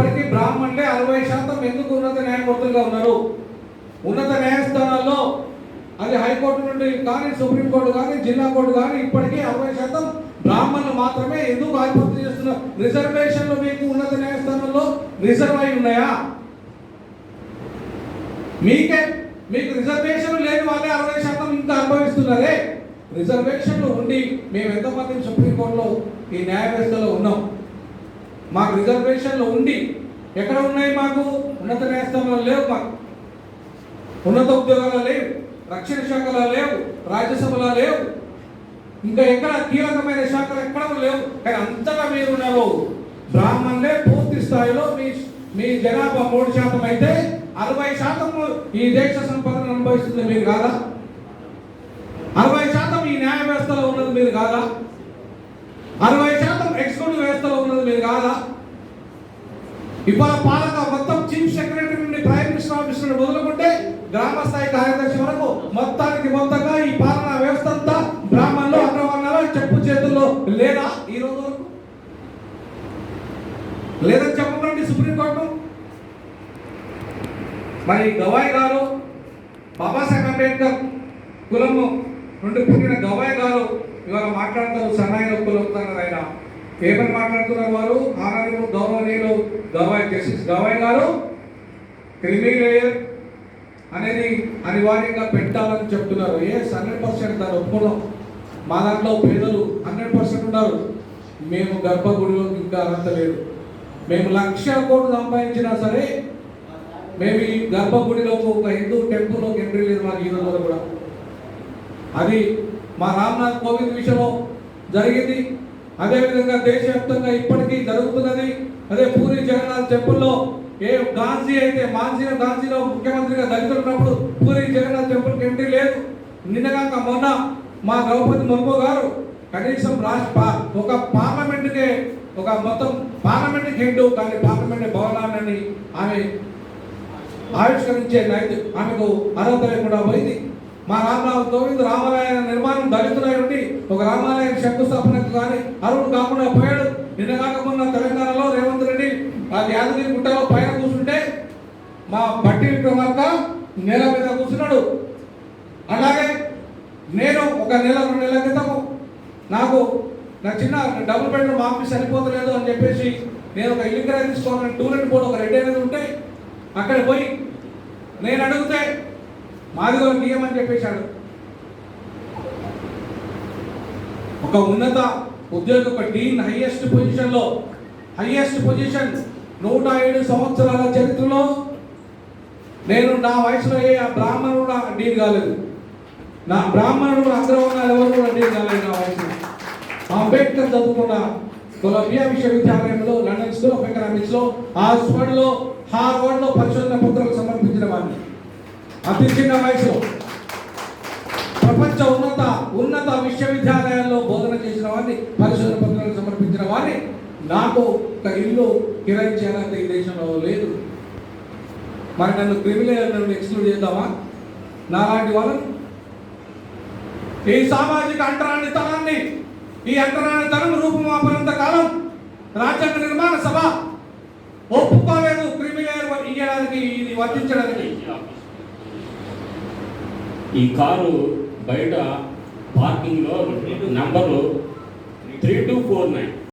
ఇప్పటికీ బ్రాహ్మణులే అరవై శాతం ఎందుకు ఉన్నత న్యాయమూర్తులుగా ఉన్నారు? ఉన్నత న్యాయస్థానాల్లో అది హైకోర్టు నుండి కానీ సుప్రీంకోర్టు కానీ జిల్లా కోర్టు కానీ ఇప్పటికీ అరవై శాతం బ్రాహ్మణులు మాత్రమే ఎందుకు ఆధిపత్యం చేస్తున్నారు? రిజర్వేషన్లు మీకు ఉన్నత న్యాయస్థానంలో రిజర్వ్ అయి ఉన్నాయా? మీకే మీకు రిజర్వేషన్ లేని వాళ్ళే అరవై శాతం ఇంకా అనుభవిస్తున్నారే? రిజర్వేషన్లు ఉండి మేము ఎంతమంది సుప్రీంకోర్టులో ఈ న్యాయ వ్యవస్థలో ఉన్నాం? మాకు రిజర్వేషన్లు ఉండి ఎక్కడ ఉన్నాయి మాకు? ఉన్నత న్యాయస్థానంలో లేవు మాకు. ఉన్నత ఉద్యోగాలు లేవు. రక్షణ శాఖలో లేవు. రాజ్యసభలో లేవు. ఇంకా ఎక్కడ? కీలకమైన శాఖలు ఎక్కడ లేవు. కానీ అంతగా మీరు ఉన్నారు బ్రాహ్మణులే పూర్తి స్థాయిలో మీ మీ జనాభా మూడు శాతం అయితే అరవై శాతం ఈ దేశ సంపదను అనుభవిస్తుంది మీరు కాదా? అరవై శాతం ఈ న్యాయ వ్యవస్థలో ఉన్నది మీరు కాదా? అరవై శాతం ఎగ్జిక్యూటివ్ వ్యవస్థలో ఉన్నది మీరు కాదా ఇవాళ పాలక మొత్తం చీఫ్ సెక్రటరీ నుండి ప్రైమ్ మినిస్టర్ ఆఫీస్ నుండి మొదలుకుంటే గ్రామ స్థాయి కార్యదర్శి వరకు మొత్తానికి మొత్తంగా ఈ పాలనా వ్యవస్థ అంతా బ్రాహ్మణులు అగ్రవర్ణాలు చెప్పు చేతుల్లో లేదా ఈ రోజు వరకు? లేదని చెప్పకండి సుప్రీంకోర్టు. మరి గవాయ్ గారు బాబాసాహెబ్ అంబేద్కర్ కులము నుండి పుట్టిన గవాయ్ గారు ఇవాళ మాట్లాడతారు సన్నాయి కులం ఆయన. ఏమని మాట్లాడుతున్నారు వారు? ఆనరబుల్ గౌరవనీయులు గవాయ్ జస్టిస్ గవాయ్ గారు క్రిమి లేయర్ అనేది అనివార్యంగా పెట్టాలని చెప్తున్నారు. ఏ హండ్రెడ్ పర్సెంట్ దాని ఒప్పుకోవడం మా దాంట్లో పేదలు హండ్రెడ్ పర్సెంట్ ఉన్నారు. మేము గర్భగుడిలో ఇంకా అర్హత లేదు. మేము లక్ష కోట్లు సంపాదించినా సరే మేము ఈ గర్భగుడిలోకి ఒక హిందూ టెంపుల్లోకి ఎంట్రీ లేదు మా జీవితంలో కూడా. అది మా రామ్నాథ్ కోవింద్ విషయంలో జరిగింది. అదేవిధంగా దేశవ్యాప్తంగా ఇప్పటికీ జరుగుతున్నది. అదే పూరి జగన్నాథ్ టెంపుల్లో ఏ గాంధీ అయితే మాన్సీలో గాంధీలో ముఖ్యమంత్రిగా దళితులు ఉన్నప్పుడు పూరి జగన్నాథ్ టెంపుల్కి ఎంట్రీ లేదు. నిన్నగాక మొన్న మా ద్రౌపది ముర్ము గారు కనీసం రాష్ట్ర ఒక పార్లమెంటుకే ఒక మొత్తం పార్లమెంట్కి హెడ్ కానీ పార్లమెంట్ భవనాన్ని ఆమె ఆవిష్కరించే నైతి ఆమెకు అర్హత లేకుండా పోయింది. మా రామరావు గోవింద్ రామాలయ నిర్మాణం దళితులై ఉండి ఒక రామాలయం శంకుస్థాపనకు కానీ అరువుడు కాకుండా పోయాడు. నిన్న కాకమున్న తెలంగాణలో మా బట్టి విక్రమార్క నేల మీద కూర్చున్నాడు. అలాగే నేను ఒక నెల రెండు నెలల క్రితము నాకు నా చిన్న డబుల్ బెడ్రూమ్ ఆఫీస్ సరిపోతలేదు అని చెప్పేసి నేను ఒక ఇల్లు కిరాయి తీసుకోవాలని టూలెట్ బోర్డు ఒక రెడ్ అనేది ఉంటే అక్కడ పోయి నేను అడిగితే మాదిగో నియమని చెప్పేశాడు. ఒక ఉన్నత ఉద్యోగ ఒక డీన్ హైయెస్ట్ పొజిషన్లో హైయెస్ట్ పొజిషన్ నూట ఏడు సంవత్సరాల చరిత్రలో నేను నా వయసులో ఏ ఆ బ్రాహ్మణుడు నా కాలేదు. నా బ్రాహ్మణుడు అగ్రవర్ణాలు ఎవరు కూడా డీన్ కాలేదు నా వయసులో. అంబేద్కర్ చదువుకున్న కొలంబియా విశ్వవిద్యాలయంలో లండన్ స్కూల్ ఆఫ్ ఎకనామిక్స్లో ఆక్స్ఫర్డ్లో హార్వర్డ్లో పరిశోధన పత్రాలు సమర్పించిన వాడిని. అతి చిన్న వయసులో. ప్రపంచ ఉన్నత ఉన్నత విశ్వవిద్యాలయాల్లో బోధన చేసిన వాడిని పరిశోధన పత్రాలు సమర్పించిన వాడిని. నాకు ఒక ఇల్లు కిరాయి చేయాలంటే ఈ దేశంలో లేదు. మరి నన్ను క్రిమినల్ నన్ను ఎక్స్క్లూడ్ చేద్దామా? నాలాంటి వాళ్ళని ఈ సామాజిక అంటరానితనాన్ని ఈ అంటరానితనం రూపుమాపనంత కాలం రాజ్యాంగ నిర్మాణ సభ ఒప్పుకోలేదు క్రిమిలేయర్ ఇయ్యడానికి ఇది వర్తించడానికి. ఈ కారు బయట పార్కింగ్లో number three two four nine